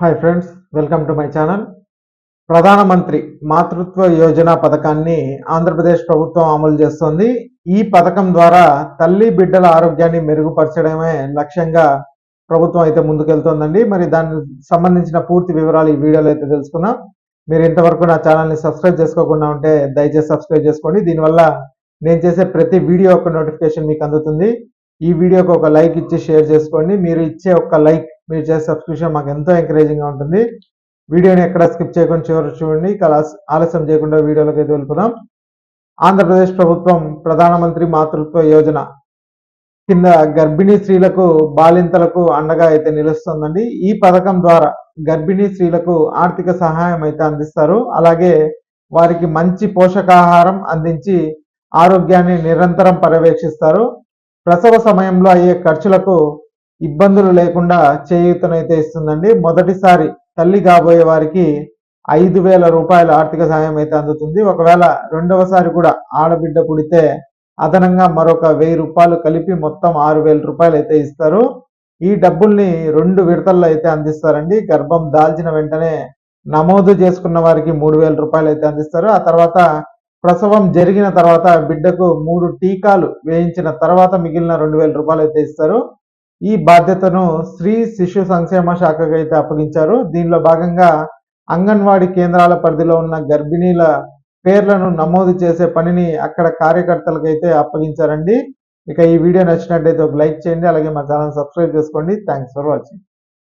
Hi friends welcome to my channel ప్రధానమంత్రి మాతృత్వ యోజన పథకాన్ని ఆంధ్రప్రదేశ్ ప్రభుత్వం అమలు చేస్తోంది ఈ పథకం ద్వారా తల్లి బిడ్డల ఆరోగ్యాన్ని మెరుగుపరచడమే లక్ష్యంగా ప్రభుత్వం అయితే ముందుకెళ్తోందండి. మరి దానికి సంబంధించిన పూర్తి వివరాలు ఈ వీడియోలో అయితే తెలుసుకున్నాం మీరు ఇంతవరకు నా ఛానల్ని సబ్స్క్రైబ్ చేసుకోకుండా ఉంటే దయచేసి సబ్స్క్రైబ్ చేసుకోండి. దీనివల్ల నేను చేసే ప్రతి వీడియో యొక్క నోటిఫికేషన్ మీకు అందుతుంది. ఈ వీడియోకి ఒక లైక్ ఇచ్చి షేర్ చేసుకోండి. మీరు ఇచ్చే ఒక లైక్ మీరు చేసే సబ్స్క్రిప్షన్ మాకు ఎంతో ఎంకరేజింగ్గా ఉంటుంది. వీడియోని ఎక్కడ స్కిప్ చేయకుండా చివరి చూడండి. ఇక ఆలస్యం చేయకుండా వీడియోలోకి అయితే వెళ్తున్నాం ఆంధ్రప్రదేశ్ ప్రభుత్వం ప్రధానమంత్రి మాతృత్వ యోజన కింద గర్భిణీ స్త్రీలకు బాలింతలకు అండగా అయితే నిలుస్తుందండి. ఈ పథకం ద్వారా గర్భిణీ స్త్రీలకు ఆర్థిక సహాయం అయితే అందిస్తారు. అలాగే వారికి మంచి పోషకాహారం అందించి ఆరోగ్యాన్ని నిరంతరం పర్యవేక్షిస్తారు. ప్రసవ సమయంలో అయ్యే ఖర్చులకు ఇబ్బందులు లేకుండా చేయూతనైతే ఇస్తుందండి. మొదటిసారి తల్లి కాబోయే వారికి ఐదు వేల రూపాయల ఆర్థిక సాయం అయితే అందుతుంది. ఒకవేళ రెండవసారి కూడా ఆడబిడ్డ పుడితే అదనంగా మరొక వెయ్యి రూపాయలు కలిపి మొత్తం ఆరు వేల రూపాయలు అయితే ఇస్తారు. ఈ డబ్బుల్ని రెండు విడతల్లో అయితే అందిస్తారండి. గర్భం దాల్చిన వెంటనే నమోదు చేసుకున్న వారికి మూడు వేల రూపాయలు అయితే అందిస్తారు. ఆ తర్వాత ప్రసవం జరిగిన తర్వాత బిడ్డకు మూడు టీకాలు వేయించిన తర్వాత మిగిలిన రెండు వేల రూపాయలు అయితే ఇస్తారు. ఈ బాధ్యతను స్త్రీ శిశు సంక్షేమ శాఖకు అయితే అప్పగించారు. దీనిలో భాగంగా అంగన్వాడీ కేంద్రాల పరిధిలో ఉన్న గర్భిణీల పేర్లను నమోదు చేసే పనిని అక్కడ కార్యకర్తలకు అయితే అప్పగించారండి. ఇక ఈ వీడియో నచ్చినట్లయితే ఒక లైక్ చేయండి అలాగే మా ఛానల్ సబ్స్క్రైబ్ చేసుకోండి. Thanks for watching.